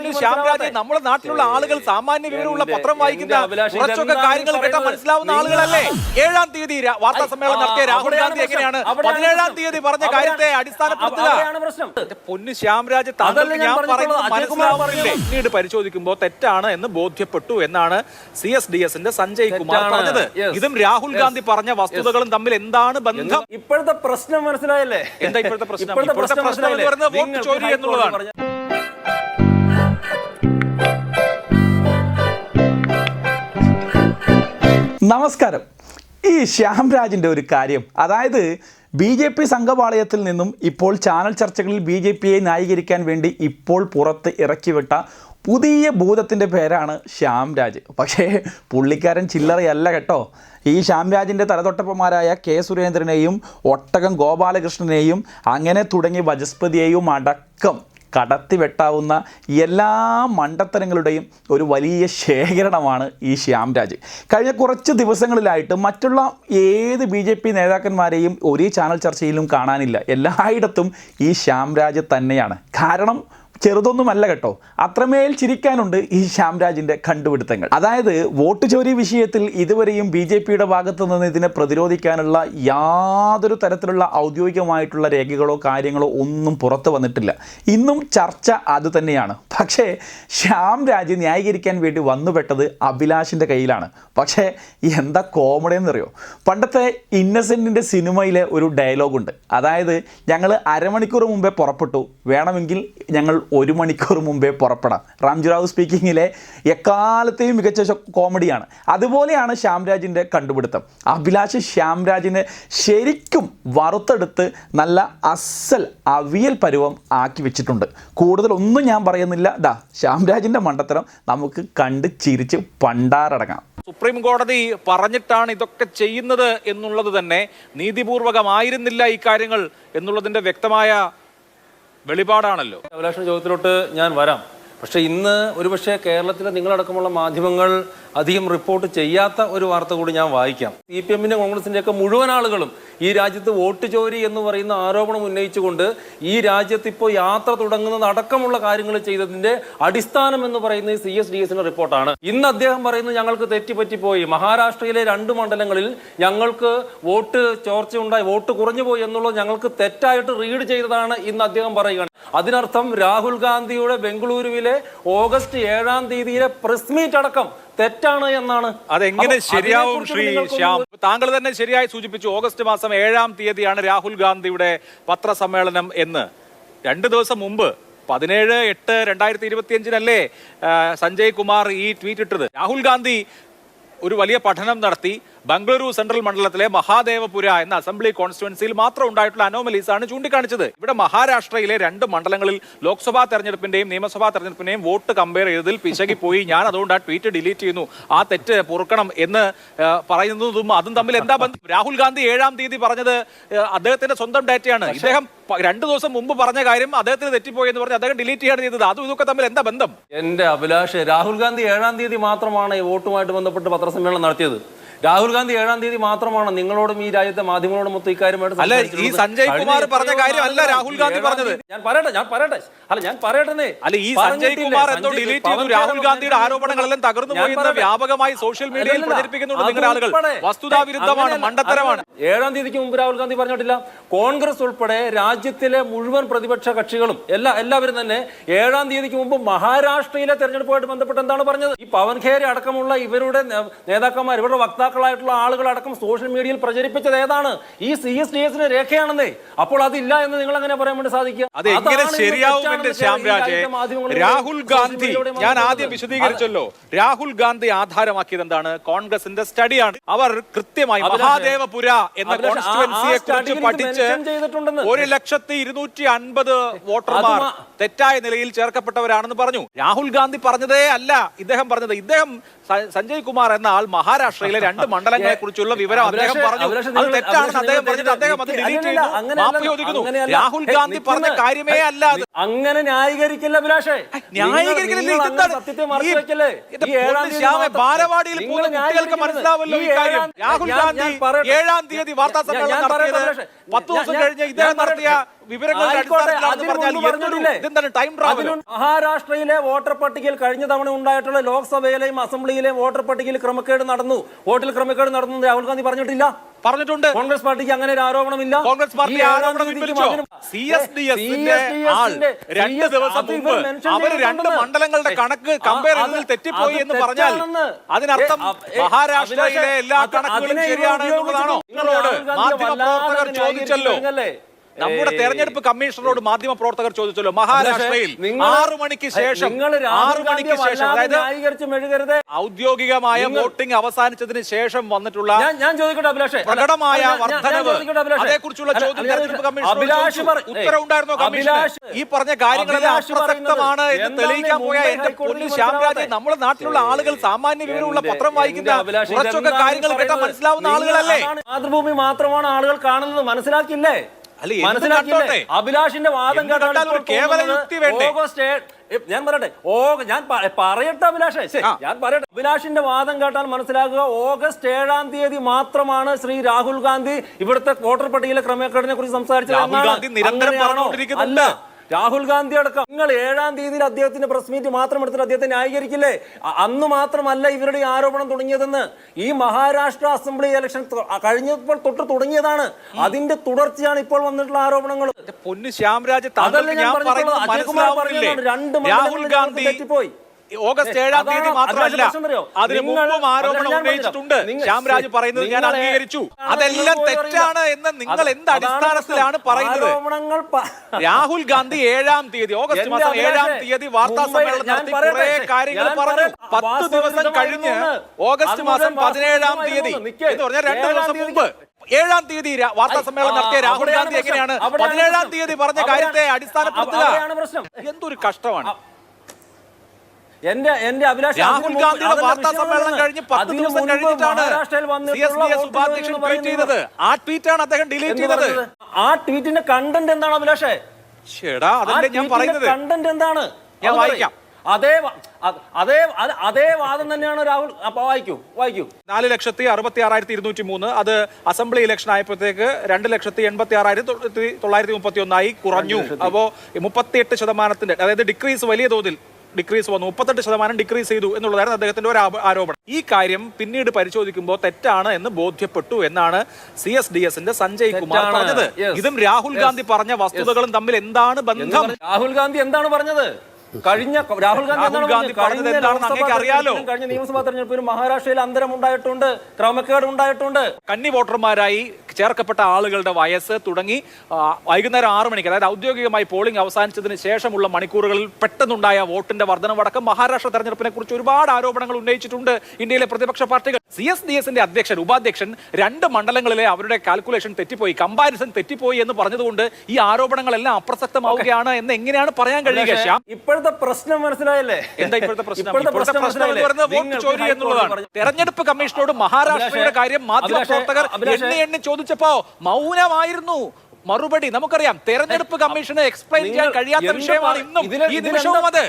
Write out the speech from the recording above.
പൊന്നു ശ്യാംരാജെ നമ്മുടെ നാട്ടിലുള്ള ആളുകൾ സാമാന്യ വിവരമുള്ള പത്രം വായിക്കുന്ന കുറച്ചൊക്കെ കാര്യങ്ങൾ കേട്ടാൽ മനസ്സിലാവുന്ന ആളുകളല്ലേ ഏഴാം തീയതി വാർത്താ സമ്മേളനം നടത്തിയ രാഹുൽ ഗാന്ധി എങ്ങനെയാണ് പതിനേഴാം. തീയതി പറഞ്ഞ കാര്യത്തെ അടിസ്ഥാനപ്പെടുത്തുക പൊന്നു ശ്യാംരാജ് താങ്കൾക്ക് ഞാൻ പറയുന്നത് പറഞ്ഞത്. പിന്നീട് പരിശോധിക്കുമ്പോൾ തെറ്റാണ് എന്ന് ബോധ്യപ്പെട്ടു എന്നാണ് സി എസ് ഡി എസിന്റെ സഞ്ജയ് കുമാർ പറഞ്ഞത്. ഇതും രാഹുൽ ഗാന്ധി പറഞ്ഞ വസ്തുതകളും തമ്മിൽ എന്താണ് ബന്ധം ഇപ്പോഴത്തെ പ്രശ്നം മനസ്സിലായല്ലേ എന്താ ഇപ്പോഴത്തെ പ്രശ്നം? ഇപ്പോഴത്തെ പ്രശ്നം എന്ന്? പറയുന്നത് വോട്ട് ചോരി എന്നുള്ളതാണ്. നമസ്കാരം. ഈ ശ്യാം രാജിന്റെ ഒരു കാര്യം. അതായത് ബി ജെ പി സംഘപാളയത്തിൽ നിന്നും ഇപ്പോൾ ചാനൽ ചർച്ചകളിൽ ബി ജെ പിയെ ന്യായീകരിക്കാൻ വേണ്ടി ഇപ്പോൾ പുറത്ത് ഇറക്കിവിട്ട പുതിയ ഭൂതത്തിന്റെ പേരാണ് ശ്യാം രാജ് പക്ഷേ പുള്ളിക്കാരൻ ചില്ലറയല്ല കേട്ടോ. ഈ ശ്യാം രാജിന്റെ തലതൊട്ടപ്പന്മാരായ കെ സുരേന്ദ്രനെയും ഒട്ടകം ഗോപാലകൃഷ്ണനെയും അങ്ങനെ തുടങ്ങി വജസ്പതിയെയും അടക്കം കടത്തി വെട്ടാവുന്ന എല്ലാ മണ്ടത്തരങ്ങളുടെയും ഒരു വലിയ ശേഖരണമാണ് ഈ ശ്യാംരാജ്. കഴിഞ്ഞ കുറച്ച് ദിവസങ്ങളിലായിട്ട് മറ്റുള്ള ഏത് ബി ജെ പി നേതാക്കന്മാരെയും ഒരേ ചാനൽ ചർച്ചയിലും കാണാനില്ല. എല്ലായിടത്തും ഈ ശ്യാംരാജ് തന്നെയാണ്. കാരണം ചെറുതൊന്നുമല്ല കേട്ടോ. അത്രമേൽ ചിരിക്കാനുണ്ട് ഈ ശ്യാംരാജിന്റെ കണ്ടുപിടുത്തങ്ങൾ. അതായത് വോട്ട് ചോരി വിഷയത്തിൽ ഇതുവരെയും ബി ജെ പിയുടെ ഭാഗത്തു നിന്ന് ഇതിനെ പ്രതിരോധിക്കാനുള്ള യാതൊരു തരത്തിലുള്ള ഔദ്യോഗികമായിട്ടുള്ള രേഖകളോ കാര്യങ്ങളോ ഒന്നും പുറത്തു വന്നിട്ടില്ല. ഇന്നും ചർച്ച അത് തന്നെയാണ്. പക്ഷേ ശ്യാംരാജ് ന്യായീകരിക്കാൻ വേണ്ടി വന്നുപെട്ടത് അഭിലാഷിന്റെ കയ്യിലാണ്. പക്ഷേ എന്താ കോമഡി എന്നറിയോ പണ്ടത്തെ ഇന്നസെന്റിന്റെ സിനിമയിലെ ഒരു ഡയലോഗുണ്ട്. അതായത് ഞങ്ങൾ അരമണിക്കൂർ മുമ്പേ പുറപ്പെട്ടു. വേണമെങ്കിൽ ഞങ്ങൾ ഒരു മണിക്കൂർ മുമ്പേ പുറപ്പെടാം. റാംജുറാവു സ്പീക്കിങ്ങിലെ എക്കാലത്തെയും മികച്ച കോമഡിയാണ്. അതുപോലെയാണ് ശ്യാംരാജിന്റെ കണ്ടുപിടുത്തം. അഭിലാഷ് ശ്യാംരാജിനെ ശരിക്കും വറുത്തെടുത്ത് നല്ല അസൽ അവിയൽ പരുവം ആക്കി വെച്ചിട്ടുണ്ട്. കൂടുതലൊന്നും ഞാൻ പറയുന്നില്ല. ദാ ശ്യാംരാജിന്റെ മണ്ടത്തരം നമുക്ക് കണ്ട് ചിരിച്ച് പണ്ടാറടങ്ങാം. സുപ്രീം കോടതി പറഞ്ഞിട്ടാണ് ഇതൊക്കെ ചെയ്യുന്നത് എന്നുള്ളത് തന്നെ നീതിപൂർവകമായിരുന്നില്ല ഈ കാര്യങ്ങൾ എന്നുള്ളതിന്റെ വ്യക്തമായ വെളിപാടാണല്ലോ. അഭിലാഷ ചോദ്യത്തിലോട്ട് ഞാൻ വരാം. പക്ഷേ ഇന്ന് ഒരുപക്ഷെ കേരളത്തിലെ നിങ്ങളടക്കമുള്ള മാധ്യമങ്ങൾ അധികം റിപ്പോർട്ട് ചെയ്യാത്ത ഒരു വാർത്ത കൂടി ഞാൻ വായിക്കാം. സി പി എമ്മിന്റെ കോൺഗ്രസിന്റെയൊക്കെ മുഴുവൻ ആളുകളും ഈ രാജ്യത്ത് വോട്ട് ചോരി എന്ന് പറയുന്ന ആരോപണം ഉന്നയിച്ചുകൊണ്ട് ഈ രാജ്യത്ത് ഇപ്പോൾ യാത്ര തുടങ്ങുന്നത് അടക്കമുള്ള കാര്യങ്ങൾ ചെയ്തതിന്റെ അടിസ്ഥാനം എന്ന് പറയുന്നത് സി എസ് ഡി എസിന്റെ റിപ്പോർട്ടാണ് ഇന്ന് അദ്ദേഹം പറയുന്നത് ഞങ്ങൾക്ക് തെറ്റിപ്പറ്റിപ്പോയി. മഹാരാഷ്ട്രയിലെ രണ്ട് മണ്ഡലങ്ങളിൽ ഞങ്ങൾക്ക് വോട്ട് ചോർച്ച ഉണ്ടായി വോട്ട് കുറഞ്ഞു പോയി എന്നുള്ളത് ഞങ്ങൾക്ക് തെറ്റായിട്ട് റീഡ് ചെയ്തതാണ് ഇന്ന് അദ്ദേഹം പറയുകയാണ്. അതിനർത്ഥം രാഹുൽ ഗാന്ധിയുടെ ബംഗളൂരുവിലെ ഓഗസ്റ്റ് ഏഴാം തീയതിയിലെ പ്രസ് മീറ്റ് അടക്കം തെറ്റാണ് എന്നാണ് അതെങ്ങനെ ശരിയാവും ശ്രീ ശ്യാം? താങ്കൾ തന്നെ ശരിയായി സൂചിപ്പിച്ചു ഓഗസ്റ്റ് മാസം ഏഴാം തീയതിയാണ് രാഹുൽ ഗാന്ധിയുടെ പത്രസമ്മേളനം എന്ന്. രണ്ട് ദിവസം മുമ്പ് പതിനേഴ് എട്ട് രണ്ടായിരത്തി ഇരുപത്തിയഞ്ചിനല്ലേ സഞ്ജയ് കുമാർ ഈ ട്വീറ്റ് ഇട്ടത്. രാഹുൽ ഗാന്ധി ഒരു വലിയ പഠനം നടത്തി ബംഗളൂരു സെൻട്രൽ മണ്ഡലത്തിലെ മഹാദേവപുര എന്ന അസംബ്ലി കോൺസ്റ്റിറ്റുവൻസിയിൽ മാത്രം ഉണ്ടായിട്ടുള്ള അനോമലീസ് ആണ് ചൂണ്ടിക്കാണിച്ചത്. ഇവിടെ മഹാരാഷ്ട്രയിലെ രണ്ട് മണ്ഡലങ്ങളിൽ ലോക്സഭാ തെരഞ്ഞെടുപ്പിന്റെയും നിയമസഭാ തെരഞ്ഞെടുപ്പിന്റെയും വോട്ട് കമ്പയർ ചെയ്തതിൽ പിശകി പോയി ഞാൻ അതുകൊണ്ട് ആ ട്വീറ്റ് ഡിലീറ്റ് ചെയ്യുന്നു. ആ തെറ്റ് പൊറുക്കണം എന്ന് പറയുന്നതും അതും തമ്മിൽ എന്താ ബന്ധം? രാഹുൽ ഗാന്ധി ഏഴാം തീയതി പറഞ്ഞത് അദ്ദേഹത്തിന്റെ സ്വന്തം ഡാറ്റയാണ്. ഇദ്ദേഹം രണ്ടു ദിവസം മുമ്പ് പറഞ്ഞ കാര്യം അദ്ദേഹത്തിന് തെറ്റിപ്പോയി എന്ന് പറഞ്ഞ് അദ്ദേഹം ഡിലീറ്റ് ചെയ്യാണ് ചെയ്തത്. അതും ഇതൊക്കെ തമ്മിൽ എന്താ ബന്ധം? എന്റെ അഭിലാഷ് രാഹുൽ ഗാന്ധി ഏഴാം തീയതി മാത്രമാണ് ഈ വോട്ടുമായിട്ട് ബന്ധപ്പെട്ട് പത്രസമ്മേളനം നടത്തിയത്. രാഹുൽ ഗാന്ധി ഏഴാം തീയതി മാത്രമാണ് നിങ്ങളോടും ഈ രാജ്യത്തെ മാധ്യമങ്ങളോടും മൊത്തം ഇക്കാര്യമായിട്ട് അല്ല, ഈ സഞ്ജയ് കുമാർ പറഞ്ഞ കാര്യമല്ല രാഹുൽ ഗാന്ധി പറഞ്ഞത്. ഞാൻ പറയട്ടെ ഞാൻ പറയട്ടെ. അല്ല ഞാൻ പറയട്ടെ അല്ല ഈ സഞ്ജയ് കുമാർ എന്തോ ഡിലീറ്റ് ചെയ്തു. രാഹുൽ ഗാന്ധിയുടെ ആരോപണങ്ങളെല്ലാം തകർന്നു പോയി എന്ന് വ്യാപകമായി സോഷ്യൽ മീഡിയയിൽ പ്രചരിപ്പിക്കുന്നുണ്ട് നിങ്ങളുടെ ആളുകൾ. വസ്തുതാ വിരുദ്ധമാണ് മണ്ടത്തരമാണ്. ഏഴാം തീയതിക്ക് മുമ്പ് രാഹുൽ ഗാന്ധി പറഞ്ഞിട്ടില്ല. കോൺഗ്രസ് ഉൾപ്പെടെ രാജ്യത്തിലെ മുഴുവൻ പ്രതിപക്ഷ കക്ഷികളും എല്ലാ എല്ലാവരും തന്നെ ഏഴാം തീയതിക്ക് മുമ്പ് മഹാരാഷ്ട്രയിലെ തെരഞ്ഞെടുപ്പുമായിട്ട് ബന്ധപ്പെട്ട് എന്താണ് പറഞ്ഞത്? ഈ പവൻ ഖേര അടക്കമുള്ള ഇവരുടെ നേതാക്കന്മാർ ഇവരുടെ വക്താക്കളായിട്ടുള്ള ആളുകൾ അടക്കം സോഷ്യൽ മീഡിയയിൽ പ്രചരിപ്പിച്ചത് ഏതാണ്? ഈ സി എസ് ഡി എസിന് രേഖയാണെന്നേ. അപ്പോൾ അതില്ല എന്ന് നിങ്ങൾ എങ്ങനെ പറയാൻ വേണ്ടി സാധിക്കുക? രാഹുൽ ഗാന്ധി ഞാൻ ആദ്യം വിശദീകരിച്ചല്ലോ. രാഹുൽ ഗാന്ധി ആധാരമാക്കിയത് എന്താണ്? കോൺഗ്രസിന്റെ സ്റ്റഡിയാണ്. അവർ കൃത്യമായി മഹാദേവപുര എന്ന അഭിലാഷേ, കോൺസ്റ്റിറ്റുവൻസിയെ കുറിച്ച് പഠിച്ച്. ഒരു ലക്ഷത്തി ഇരുന്നൂറ്റി അൻപത് വോട്ടർമാർ തെറ്റായ നിലയിൽ ചേർക്കപ്പെട്ടവരാണെന്ന് പറഞ്ഞു. രാഹുൽ ഗാന്ധി പറഞ്ഞതേ അല്ല. ഇദ്ദേഹം പറഞ്ഞത് ഇദ്ദേഹം സഞ്ജയ് കുമാർ എന്ന ആൾ മഹാരാഷ്ട്രയിലെ രണ്ട് മണ്ഡലങ്ങളെ കുറിച്ചുള്ള വിവരം അദ്ദേഹം പറഞ്ഞു. അത് തെറ്റാണെന്ന് അദ്ദേഹം പറഞ്ഞിട്ട് അദ്ദേഹം അത് ഡിലീറ്റ് ചെയ്തു. മാപ്പ് ചോദിക്കുന്നു. രാഹുൽ ഗാന്ധി പറഞ്ഞ കാര്യമേ അല്ല അങ്ങനെ ന്യായീകരിക്കില്ല അഭിലാഷേ. ബാലവാടിയിൽ പോകുന്ന കുട്ടികൾക്ക് മനസ്സിലാവല്ലോ ഈ കാര്യം. രാഹുൽ ഗാന്ധി ഏഴാം തീയതി വാർത്താ സമ്മേളനം നടത്തിയത്. പത്ത് ദിവസം കഴിഞ്ഞ് ഇദ്ദേഹം. നടത്തിയ മഹാരാഷ്ട്രയിലെ വോട്ടർ പട്ടികയിൽ കഴിഞ്ഞ തവണ ഉണ്ടായിട്ടുള്ള ലോക്സഭയിലെയും അസംബ്ലിയിലെയും വോട്ടർ പട്ടികയിൽ ക്രമക്കേട് നടന്നു. വോട്ടിൽ ക്രമക്കേട് നടന്നു രാഹുൽ ഗാന്ധി പറഞ്ഞിട്ടില്ല. പറഞ്ഞിട്ടുണ്ട്. കോൺഗ്രസ് പാർട്ടിക്ക് അങ്ങനെ ഒരു ആരോപണമില്ല. കോൺഗ്രസ് പാർട്ടി ആരോപണം പിൻവലിച്ചോ സി എസ് ഡി എസിന്റെ ആൾ രണ്ട് ദിവസം മുമ്പ് അവർ രണ്ട് മണ്ഡലങ്ങളുടെ കണക്ക് കമ്പയർ ചെയ്തതിൽ തെറ്റിപ്പോയി എന്ന് പറഞ്ഞാൽ അതിനർത്ഥം മഹാരാഷ്ട്രയിലെ എല്ലാ കണക്കുകളും ശരിയാണ് എന്നുള്ളതാണോ? നിങ്ങളോട് മാധ്യമ പ്രവർത്തകർ ചോദിച്ചല്ലോ? നമ്മുടെ. തെരഞ്ഞെടുപ്പ് കമ്മീഷണറോട് മാധ്യമ പ്രവർത്തകർ ചോദിച്ചല്ലോ മഹാരാഷ്ട്രയിൽ ആറു മണിക്ക് ശേഷം ആറു മണിക്ക് ശേഷം അതായത് ഔദ്യോഗികമായ വോട്ടിംഗ് അവസാനിച്ചതിന് ശേഷം വന്നിട്ടുള്ള ഞാൻ ചോദിക്കട്ടെ അഭിലാഷേ? പ്രകടമായ വർധനവ്. അതേക്കുറിച്ചുള്ള ചോദ്യം തെരഞ്ഞെടുപ്പ് കമ്മീഷൻ ഉത്തരവുണ്ടായിരുന്നോ കമ്മീഷൻ ഈ പറഞ്ഞ കാര്യങ്ങളെല്ലാം അപ്രസക്തമാണ് എന്ന് തെളിയിക്കാൻ പോയ എന്റെ പൊന്നു ശ്യാംരാജ് നമ്മുടെ നാട്ടിലുള്ള ആളുകൾ സാമാന്യ വിവരമുള്ള പത്രം വായിക്കുന്ന കുറച്ചൊക്കെ കാര്യങ്ങൾ കേട്ടാൽ മനസ്സിലാവുന്ന ആളുകളല്ലേ? മാതൃഭൂമി മാത്രമാണ് ആളുകൾ കാണുന്നത് മനസ്സിലാക്കില്ലേ കണ്ടോട്ടെ? അഭിലാഷിന്റെ വാദം കേട്ടാൽ? ഓഗസ്റ്റ് ഞാൻ പറയട്ടെ ഓ ഞാൻ പറയട്ടെ അഭിലാഷേ. ഞാൻ പറയട്ടെ അഭിലാഷിന്റെ വാദം കേട്ടാൽ മനസ്സിലാക്കുക ഓഗസ്റ്റ് ഏഴാം തീയതി മാത്രമാണ് ശ്രീ രാഹുൽ ഗാന്ധി ഇവിടുത്തെ വോട്ടർ പട്ടികയിലെ ക്രമേക്കേടിനെ കുറിച്ച് സംസാരിച്ചത്. അല്ല രാഹുൽ ഗാന്ധി അടക്കം. നിങ്ങൾ ഏഴാം തീയതിയിൽ അദ്ദേഹത്തിന്റെ പ്രസ് മീറ്റ് മാത്രം എടുത്തിട്ട് അദ്ദേഹത്തെ ന്യായീകരിക്കില്ലേ? അന്ന് മാത്രമല്ല ഇവരുടെ ആരോപണം തുടങ്ങിയതെന്ന്. ഈ മഹാരാഷ്ട്ര അസംബ്ലി ഇലക്ഷൻ കഴിഞ്ഞപ്പോൾ തൊട്ട് തുടങ്ങിയതാണ്. അതിന്റെ തുടർച്ചയാണ് ഇപ്പോൾ വന്നിട്ടുള്ള ആരോപണങ്ങൾ പൊന്നു ശ്യാംരാജ് രണ്ട് രാഹുൽ ഗാന്ധി തെറ്റിപ്പോയി. ഓഗസ്റ്റ് ഏഴാം തീയതി മാത്രമല്ല? അതിന് മുമ്പും ആരോപണം ഉന്നയിച്ചിട്ടുണ്ട്. ശ്യാംരാജ് പറയുന്നത് ഞാൻ അംഗീകരിച്ചു. അതെല്ലാം തെറ്റാണ്. എന്ന് നിങ്ങൾ എന്ത് അടിസ്ഥാനത്തിലാണ് പറയുന്നത്? രാഹുൽ ഗാന്ധി ഏഴാം തീയതി ഓഗസ്റ്റ് മാസം ഏഴാം തീയതി വാർത്താ സമ്മേളനത്തിൽ സമ്മേളനം നടത്തി കുറെ കാര്യങ്ങൾ പറഞ്ഞു. പത്ത് ദിവസം കഴിഞ്ഞ് ഓഗസ്റ്റ് മാസം പതിനേഴാം തീയതി എന്ന് പറഞ്ഞാൽ രണ്ട് ദിവസം മുമ്പ് ഏഴാം തീയതി വാർത്താ സമ്മേളനം നടത്തിയ രാഹുൽ ഗാന്ധി എങ്ങനെയാണ്? പതിനേഴാം തീയതി പറഞ്ഞ കാര്യത്തെ അടിസ്ഥാനപ്പെടുത്തുക. എന്തൊരു കഷ്ടമാണ്. എന്റെ എന്റെ അഭിലാഷ് രാഹുൽ ഗാന്ധിയുടെ വാർത്താ സമ്മേളനം കഴിഞ്ഞ് പത്ത് ദിവസം കഴിഞ്ഞിട്ടാണ് ഉപാധ്യക്ഷൻ ട്വീറ്റ് ചെയ്തത്. ആ ട്വീറ്റാണ് അദ്ദേഹം ഡിലീറ്റ് ചെയ്തത്. ആ ട്വീറ്റിന്റെ കണ്ടന്റ് എന്താണ് അഭിലാഷേ? ഞാൻ പറയുന്നത്. കണ്ടന്റ് എന്താണ്? ഞാൻ വായിക്കാം. അതേ അതേ അതേ വാദം തന്നെയാണ് രാഹുൽ അപ്പൊ വായിക്കൂ വായിക്കൂ. നാല് ലക്ഷത്തി അറുപത്തി ആറായിരത്തി ഇരുന്നൂറ്റി മൂന്ന്. അത് അസംബ്ലി ഇലക്ഷൻ ആയപ്പോഴത്തേക്ക് രണ്ട് ലക്ഷത്തി എൺപത്തി ആറായിരത്തി തൊള്ളായിരത്തി തൊള്ളായിരത്തി മുപ്പത്തി ഒന്നായി കുറഞ്ഞു അപ്പോ മുപ്പത്തിയെട്ട് ശതമാനത്തിന്റെ അതായത് ഡിക്രീസ് വലിയ തോതിൽ ഡിക്രീസ് വന്നു. മുപ്പത്തെട്ട് ശതമാനം ഡിക്രീസ് ചെയ്തു എന്നുള്ളതായിരുന്നു അദ്ദേഹത്തിന്റെ ഒരു ആരോപണം. ഈ കാര്യം പിന്നീട് പരിശോധിക്കുമ്പോൾ തെറ്റാണ് എന്ന് ബോധ്യപ്പെട്ടു എന്നാണ് സി എസ് ഡി എസിന്റെ സഞ്ജയ് കുമാർ പറഞ്ഞത്. ഇതും രാഹുൽ ഗാന്ധി പറഞ്ഞ വസ്തുതകളും തമ്മിൽ എന്താണ് ബന്ധം? രാഹുൽ ഗാന്ധി എന്താണ് പറഞ്ഞത്? കഴിഞ്ഞ രാഹുൽ ഗാന്ധി അറിയാലോ. കഴിഞ്ഞ നിയമസഭാ തെരഞ്ഞെടുപ്പിൽ മഹാരാഷ്ട്രയിൽ അന്തരം ഉണ്ടായിട്ടുണ്ട് ക്രമക്കേട് ഉണ്ടായിട്ടുണ്ട് കന്നി വോട്ടർമാരായി ചേർക്കപ്പെട്ട ആളുകളുടെ വയസ്സ് തുടങ്ങി വൈകുന്നേരം ആറ് മണിക്ക് അതായത് ഔദ്യോഗികമായി പോളിംഗ് അവസാനിച്ചതിന് ശേഷമുള്ള മണിക്കൂറുകളിൽ പെട്ടെന്നുണ്ടായ വോട്ടിന്റെ വർധനവടക്കം മഹാരാഷ്ട്ര തെരഞ്ഞെടുപ്പിനെ കുറിച്ച് ഒരുപാട് ആരോപണങ്ങൾ ഉന്നയിച്ചിട്ടുണ്ട് ഇന്ത്യയിലെ പ്രതിപക്ഷ പാർട്ടികൾ. സി എസ് ഡി എസിന്റെ അധ്യക്ഷൻ ഉപാധ്യക്ഷൻ രണ്ട് മണ്ഡലങ്ങളിലെ അവരുടെ കാൽക്കുലേഷൻ തെറ്റിപ്പോയി കമ്പാരിസൺ തെറ്റിപ്പോയി എന്ന് പറഞ്ഞതുകൊണ്ട് ഈ ആരോപണങ്ങളെല്ലാം അപ്രസക്തമാവുകയാണ് എന്ന് എങ്ങനെയാണ് പറയാൻ കഴിയുക ഇപ്പോഴത്തെ പ്രശ്നം മനസ്സിലായല്ലേ? എന്താ ഇപ്പോഴത്തെ പ്രശ്നം? ഇപ്പോഴത്തെ പ്രശ്നം എന്ന് പറയുന്നത് വോട്ട് ചോരി എന്നുള്ളതാണ്. തെരഞ്ഞെടുപ്പ് കമ്മീഷനോട് മഹാരാഷ്ട്രയുടെ കാര്യം മാധ്യമ പ്രവർത്തകർ എണ്ണി എണ്ണി എണ്ണി ചോദിച്ചപ്പോ മൗനമായിരുന്നു. മറുപടി നമുക്കറിയാം. തെരഞ്ഞെടുപ്പ് കമ്മീഷന് എക്സ്പ്ലെയിൻ ചെയ്യാൻ കഴിയാത്ത വിഷയമാണ് ഇന്നും ഈ നിമിഷവും അത്.